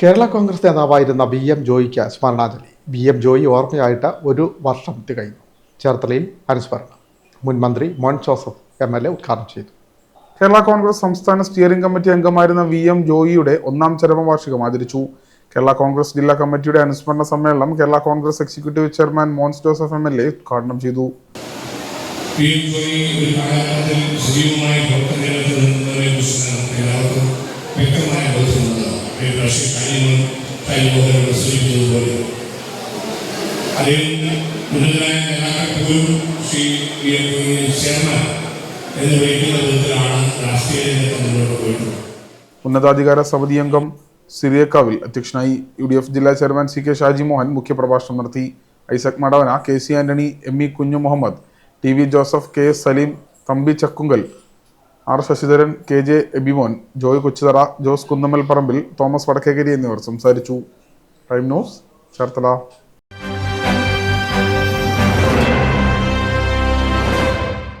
കേരള കോൺഗ്രസ് നേതാവായിരുന്ന B M ജോയിക്ക് സ്മരണാഞ്ജലി. B M Joy ഓർമ്മയായിട്ട് ഒരു വർഷം തികയുന്നു ചേർത്തലയിൽ അനുസ്മരണം. മുൻ മന്ത്രി മോൻ ജോസഫ് എം എൽ എ ഉദ്ഘാടനം ചെയ്തു. കേരള കോൺഗ്രസ് സംസ്ഥാന സ്റ്റിയറിംഗ് കമ്മിറ്റി അംഗമായിരുന്ന വി എം ജോയിയുടെ ഒന്നാം ചരമവാർഷികം ആചരിച്ചു. കേരള കോൺഗ്രസ് ജില്ലാ കമ്മിറ്റിയുടെ അനുസ്മരണ സമ്മേളനം Kerala Congress executive chairman Mons Joseph M L A ഉദ്ഘാടനം ചെയ്തു. പക്ഷേ കാര്യങ്ങൾ കൈബോധനങ്ങൾ സൂചിപ്പിച്ചതുപോലെ അതിൽ ഉന്നതനായ നേതാക്കൾ പോലും ശ്രീ ചെയർമാൻ എന്ന് വിളിക്കുന്ന വിധത്തിലാണ് രാഷ്ട്രീയ രംഗത്ത് മുന്നോട്ട് ഉന്നതാധികാര സമിതി അംഗം സിറിയക്കാവിൽ അധ്യക്ഷനായി യു ഡി എഫ് ജില്ലാ chairman C K Shaji Mohan മുഖ്യപ്രഭാഷണം നടത്തി. Isaac Madavana K C Antony M E Kunju Muhammad T V Joseph K S Salim Thampi Chakkunkal R Sasidharan K J Abimon Joy Kochuthara Jose Kunnammal Parambil Thomas Vadakkekari എന്നിവർ സംസാരിച്ചു. Time news Cherthala.